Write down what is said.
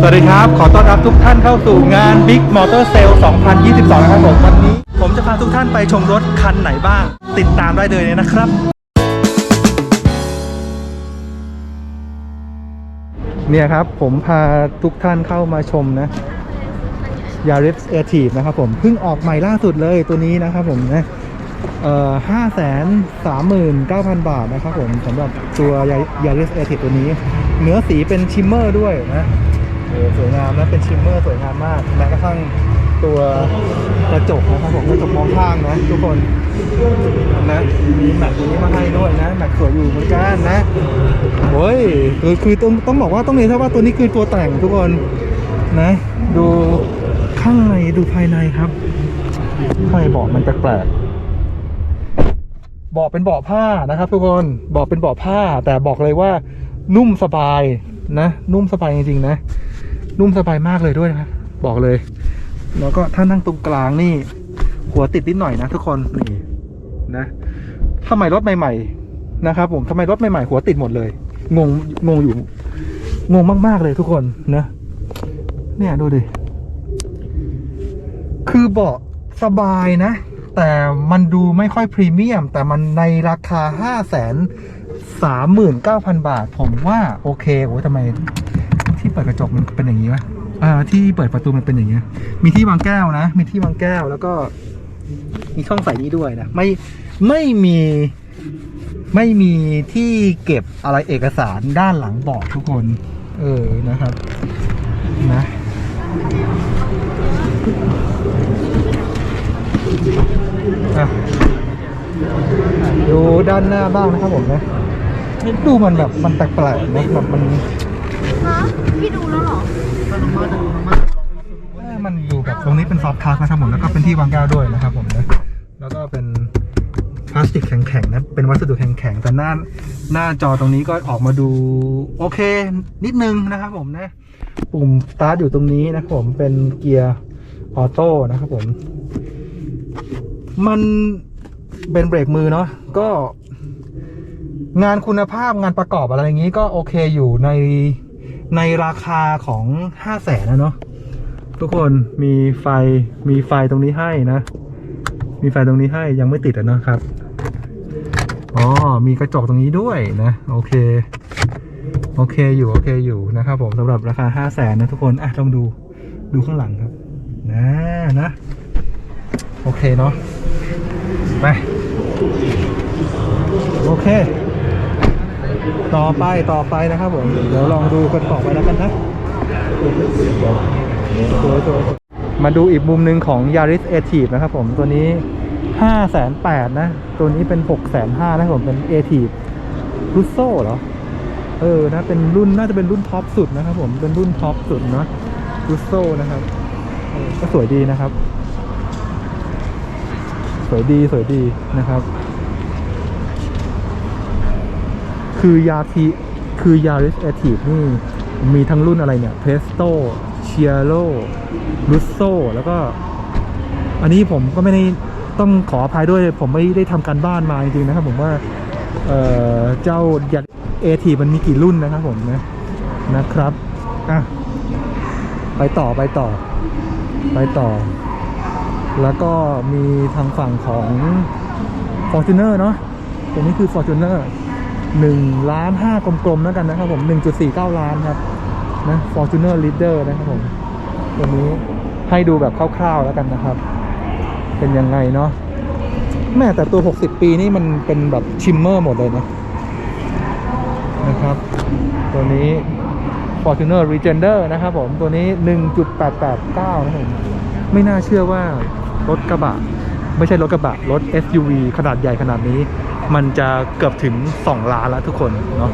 สวัสดีครับ ขอต้อนรับทุกท่านเข้าสู่งาน Big Motor Sale 2022 นะครับผมวันนี้ ผมจะพาทุกท่านไปชมรถคันไหนบ้าง ติดตามได้เลยนะครับ เนี่ยครับผมพาทุกท่านเข้ามาชมนะ Yaris a t i v e นะครับผมเพิ่งออกใหม่ล่าสุดเลยตัวนี้นะครับผมนะเอ่อห้าแสนสามหมื่นเก้าพันบาทนะครับผมสำหรับตัวยาริสเอทิตัวนี้ เนื้อสีเป็นชิมเมอร์ด้วยนะ สวยงามนะเป็นชิมเมอร์สวยงามมากแม้กระทั่งตัวกระจกนะครับผมกระจกมองข้างนะทุกคนนะมีแม็กตัวนี้มาให้ด้วยนะแม็กสวยอยู่เหมือนกันนะโอ้ยคือคือต้องต้องบอกว่าต้องเรียนว่าตัวนี้คือตัวแต่งทุกคนนะ ดูข้างในดูภายในครับข้างในเบาะมันแปลกๆเบาะเป็นเบาะผ้านะครับ ทุกคนเบาะเป็นเบาะผ้า แต่บอกเลยว่านุ่มสบายนะ นุ่มสบายจริงๆนะ นุ่มสบายมากเลยด้วยนะครับบอกเลย แล้วก็ถ้านั่งตรงกลางนี่ หัวติดนิดหน่อยนะทุกคนนี่นะทำไมรถใหม่ ๆ นะครับ ผมทำไมรถใหม่ๆหัวติดหมดเลย งงงงอยู่ งงมากๆเลยทุกคนนะ เนี่ยดูดิคือเบาะสบายนะ แต่มันดูไม่ค่อยพรีเมียม แต่มันในราคา5 3 9 0 0 0บาท ผมว่าโอเคโอ้ทำไม ที่เปิดกระจกมันเป็นอย่างนี้วะอ่าที่เปิดประตูมันเป็นอย่างนี้มีที่วางแก้วนะ มีที่วางแก้วแล้วก็ มีช่องใส่นี้ด้วยนะ ไม่ไม่มีไม่มีที่เก็บอะไรเอกสารด้านหลังเบาะทุกคน เออนะครับ นะอะดูด้านหน้าบ้างนะครับผมนะดูมันแบบมันแปลกๆนะแบบมัน ฮะพี่ดูแล้วเหรอ มันดูแบบตรงนี้เป็นซอฟต์คัสนะครับผมแล้วก็เป็นที่วางแก้วด้วยนะครับผมนะแล้วก็เป็นพลาสติกแข็งๆนะเป็นวัสดุแข็งๆแต่หน้าหน้าจอตรงนี้ก็ออกมาดูโอเค นิดนึงนะครับผมนะปุ่มสตาร์ทอยู่ตรงนี้นะครับผมเป็นเกียร์ออโต้นะครับผม มันเป็นเบรกมือเนาะก็งานคุณภาพงานประกอบอะไรอย่างนี้ก็โอเคอยู่ใน ในราคาของห้าแสนนะเนาะทุกคนมีไฟมีไฟตรงนี้ให้นะ มีไฟตรงนี้ให้ยังไม่ติดอะเนาะครับอ๋อมีกระจกตรงนี้ด้วยนะโอเคโอเคอยู่โอเคอยู่นะครับผมสำหรับราคาห้าแสนนะทุกคนอะลองดูดูข้างหลังครับนะนะโอเคเนาะไปโอเค ต่อไปต่อไปนะครับผม เดี๋ยวลองดูกันต่อไปแล้วกันนะสวยสวยมาดูอีกมุมหนึ่งของ Yaris a t i v e นะครับผมตัวนี้5 8 0 0 0นะ ตัวนี้เป็น6 5 0 0 0นะครับผมเป็น a t i v e รุโซ่เหรอ เออนะเป็นรุ่นน่าจะเป็นรุ่นท็อปสุดนะครับผมเป็นรุ่นท็อปสุดเนอะรุโซ่นะครับก็สวยดีนะครับ สวยดีสวยดีนะครับ คือยาทีคือยาริสแอทีฟนี่มีทั้งรุ่นอะไรเนี่ยเพสโตเชียโรลุสโซแล้วก็ อันนี้ผมก็ไม่ได้ต้องขออภัยด้วย ผมไม่ได้ทำการบ้านมาจริงๆนะครับ ผมว่าเเจ้ายาเอทีมันมีกี่รุ่นนะครับผมนะนะครับอะไปต่อไปต่อ ไปต่อ แล้วก็มีทางฝั่งของ f o r t u n e r เนาะตรงนี้คือ f o r t u n e r หนึ่งล้านห้ากลมๆแล้วกันนะครับผมหนึ่งจุดสี่เก้าล้านครับนะฟอร์จูเนอร์ลีดนะครับผมตัวนี้ให้ดูแบบคร่าวๆแล้วกันนะครับ เป็นยังไงเนาะแม่แต่ตัวหกสิบปีนี่มันเป็นแบบชิมเมอร์หมดเลยนะนะครับ ตัวนี้ Fortuner Regender นะครับผม ตัวนี้หนึ่งจุดแปดแปดเก้านะผมไม่น่าเชื่อว่ารถกระบะ ไม่ใช่รถกระบะ รถ SUV ขนาดใหญ่ขนาดนี้ มันจะเกือบถึง 2 ล้านแล้วทุกคนเนาะ